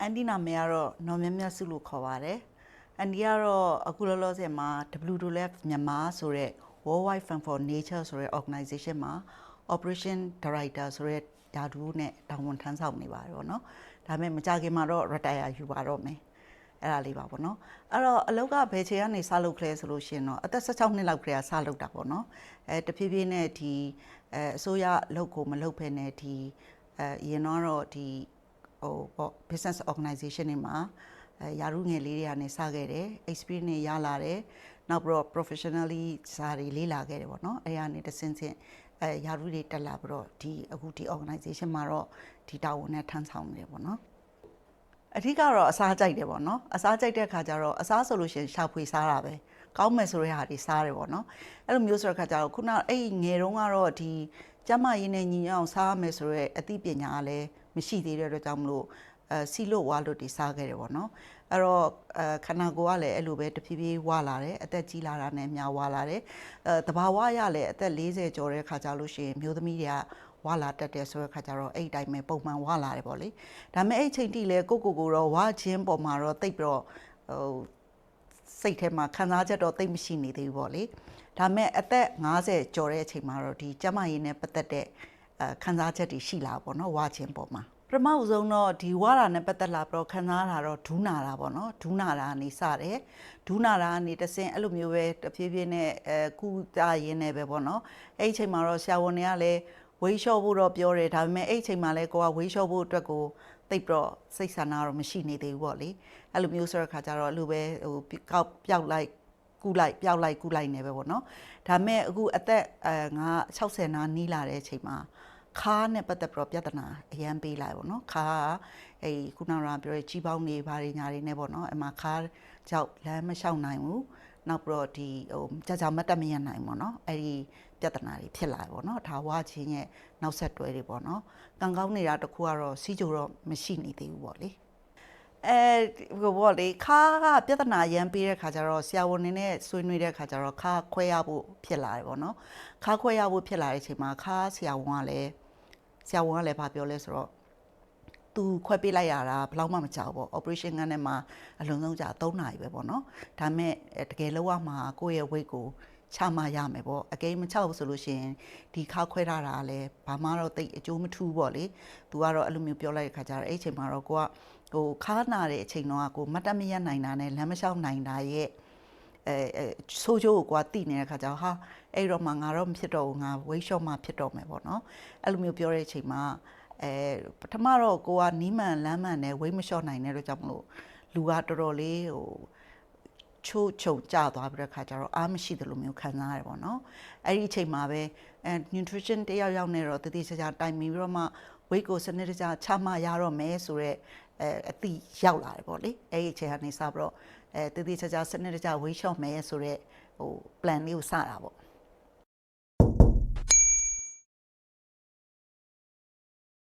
အန်တီနာမည်ကတော့နော်မြတ်မြတ်စုလို့ခေါ်ပါတယ်အန်တီကတော့အခုလောလောဆယ်မှာ WWF မြန်မာဆိုတဲ့ Worldwide Fund for Nature ဆိုတဲ့ organization မှာ operation director ဆိုတဲ့ဓာတ်တူနဲ့တာဝန်ထမ်းဆောင်နေပါတယ်ဗောနော်ဒါပေမဲ့မကြခင်မှာတော့ retire ယူပါတော့မယ်အဲ့ဒါလေးပါပေါ့နော်အဲ့တော့အလောက်ကဘယ်ချိန်ကနေစလုပ်ခလဲဆိုလို့ရှိရင်တော့အသက်16နှစ်လောက်ကလေးကစလုပ်တာပေါ့နော်အဲတဖြည်းဖြည်းနဲ့ဒီအဲအစိုးရလုပ်ကိုမလုပ်ဖ ೇನೆ ဒီအဲရင်တော့ဒီ ဟိုပေါ့ business organization တွေမှာအဲယာရုငယ်လေးတွေကနေစခဲ့တယ် experience တွေရလာတယ်နောက်ပြီးတော့ professionally စာတွေလေ့လာခဲ့တယ်ပေါ့နော်အဲ့ရနေတဆင့်ချင်းအဲယာရုတွေတက်လာပြီးတော့ဒီအခုဒီ organization မှာတော့ဒီတာဝန်နဲ့ထမ်းဆောင်နေတယ်ပေါ့နော်အဓိကတော့အစားကြိုက်တယ်ပေါ့နော်အစားကြိုက်တဲ့ခါကျတော့အစားဆိုလို့ရှိရင်ရှာဖွေစားတာပဲကောင်းမယ်ဆိုတဲ့ဟာတွေစားတယ်ပေါ့နော်အဲ့လိုမျိုးဆိုတဲ့ခါကျတော့ခုနအဲ့ငယ်တုန်းကတော့ဒီ ကျမရင်းနဲ့ညီညွတ်အောင်စားရမယ်ဆိုတော့အသိပညာကလည်းမရှိသေးတဲ့အတွက်ကြောင့်မလို့အဲစီလို့ဝါလို့ဒီစားခဲ့တယ်ပေါ့နော်အဲ့တော့အဲခန္ဓာကိုယ်ကလည်းအဲ့လိုပဲတဖြည်းဖြည်းဝါလာတယ်အသက်ကြီးလာတာနဲ့မြာဝါလာတယ်အဲတဘာဝရလည်းအသက်40ကျော်တဲ့ခါကျလို့ရှိရင်မျိုးသမီးတွေကဝါလာတက်တယ်ဆိုတဲ့ခါကျတော့အဲ့ဒီတိုင်းပဲပုံမှန်ဝါလာတယ်ပေါ့လေဒါပေမဲ့အဲ့ချိန်ထိလည်းကိုကိုကိုတော့ဝါချင်းပေါ်မှာတော့တိတ်ပြီးတော့ဟို စိတ်ထဲမှာခံစားချက်တော့တိတ်မရှိနေသေးဘူးပေါ့လေဒါပေမဲ့အသက်50ကျော်တဲ့အချိန်မှာတော့ဒီကျမရင်းနဲ့ပတ်သက်တဲ့အဲခံစားချက်တွေရှိလာပေါ့နော်ဝါချင်းပေါ်မှာပထမဦးဆုံးတော့ဒီဝါရာနဲ့ပတ်သက်လာပြီးတော့ခံစားတာတော့ဒူးနာတာပေါ့နော်ဒူးနာတာကနေစတယ်ဒူးနာတာကနေတဆင်အဲ့လိုမျိုးပဲတဖြည်းဖြည်းနဲ့အဲကုသရင်းနဲ့ပဲပေါ့နော်အဲ့ဒီအချိန်မှာတော့ဆရာဝန်တွေကလည်းဝေးလျှော့ဖို့တော့ပြောတယ်ဒါပေမဲ့အဲ့ဒီအချိန်မှာလည်းကိုကဝေးလျှော့ဖို့အတွက်ကို သိပ်တော့စိတ်ဆန္ဒတော့မရှိနေသေးဘူးပေါ့လေအဲ့လိုမျိုးဆိုတဲ့ခါကျတော့အဲ့လိုပဲဟိုကောက်ပြောက်လိုက်ကူလိုက်ပျောက်လိုက်ကူလိုက်နေပဲပေါ့နော်ဒါပေမဲ့အခုအသက်အဲငါ60နာနီးလာတဲ့အချိန်မှာခါနဲ့ပတ်သက်ပြီးတော့ပြဿနာအရန်ပေးလိုက်ပေါ့နော်ခါကအဲခုနကပြောတဲ့ကြီးပေါင်းနေဘာတွေညာတွေနဲ့ပေါ့နော်အမှခါကြောက်လမ်းမလျှောက်နိုင်ဘူး နောက်ပြီးတော့ဒီဟိုကြာကြာမတ်တက်မရနိုင်ပေါ့နော်အဲ့ဒီပြဿနာတွေဖြစ်လာပေါ့နော်ဒါဝါချင်းရဲ့နောက်ဆက်တွဲတွေပေါ့နော်ကံကောင်းနေတာတခုကတော့စီးကြိုတော့မရှိနေသေးဘူးပေါ့လေအဲဟိုဘောလေခါကပြဿနာရမ်းပေးတဲ့ခါကျတော့ဆရာဝန်နေနဲ့ဆွေးနွေးတဲ့ခါကျတော့ခါခွဲရဖို့ဖြစ်လာတယ်ပေါ့နော်ခါခွဲရဖို့ဖြစ်လာတဲ့အချိန်မှာခါဆရာဝန်ကလည်းဆရာဝန်ကလည်းဗာပြောလဲဆိုတော့ သူခွဲပေးလိုက်ရတာဘယ်လောက်မှမကြောက်ပေါ့ operation ကနဲ့မှာအလုံးစုံကြာ3နာရီပဲပေါ့နော်ဒါပေမဲ့တကယ်လို့ရမှာကိုယ့်ရဲ့ weight ကိုချမရမယ်ပေါ့အကိန်းမချဘူးဆိုလို့ရှိရင်ဒီခါခွဲထားတာကလည်းဘာမှတော့တိတ်အကျိုးမထူးပေါ့လေသူကတော့အဲ့လိုမျိုးပြောလိုက်တဲ့ခါကျတော့အဲ့အချိန်မှာတော့ကိုကဟိုခါနာတဲ့အချိန်တော့ကိုမတ်တမရနိုင်တာနဲ့လမ်းမလျှောက်နိုင်တာရဲ့အဲအဲဆိုးကျိုးကိုကွာတိနေတဲ့ခါကျတော့ဟာအဲ့တော့မှငါတော့မဖြစ်တော့ဘူးငါဝိတ်ရှော့မှဖြစ်တော့မယ်ပေါ့နော်အဲ့လိုမျိုးပြောတဲ့အချိန်မှာ အဲပထမတော့ကိုကနီးမှန်လမ်းမှန်နဲ့ဝိတ်မလျှော့နိုင်တဲ့အတွက်ကြောင့်မလို့လူကတော်တော်လေးဟိုချိုးချုံကျသွားပြီးတဲ့ခါကျတော့အားမရှိသလိုမျိုးခံစားရတယ်ပေါ့နော်အဲ့ဒီအချိန်မှာပဲအဲ nutrition တယောက်ယောက်နဲ့တော့တတိချာချာတိုင်ပြီးတော့မှ weight ကိုစနစ်တကျချမှရတော့မယ်ဆိုတော့အဲအတိရောက်လာတယ်ပေါ့လေအဲ့ဒီအချိန်ကနေစပြီးတော့အဲတတိချာချာစနစ်တကျ weight shot မယ်ဆိုတော့ဟို plan လေးကိုစတာပေါ့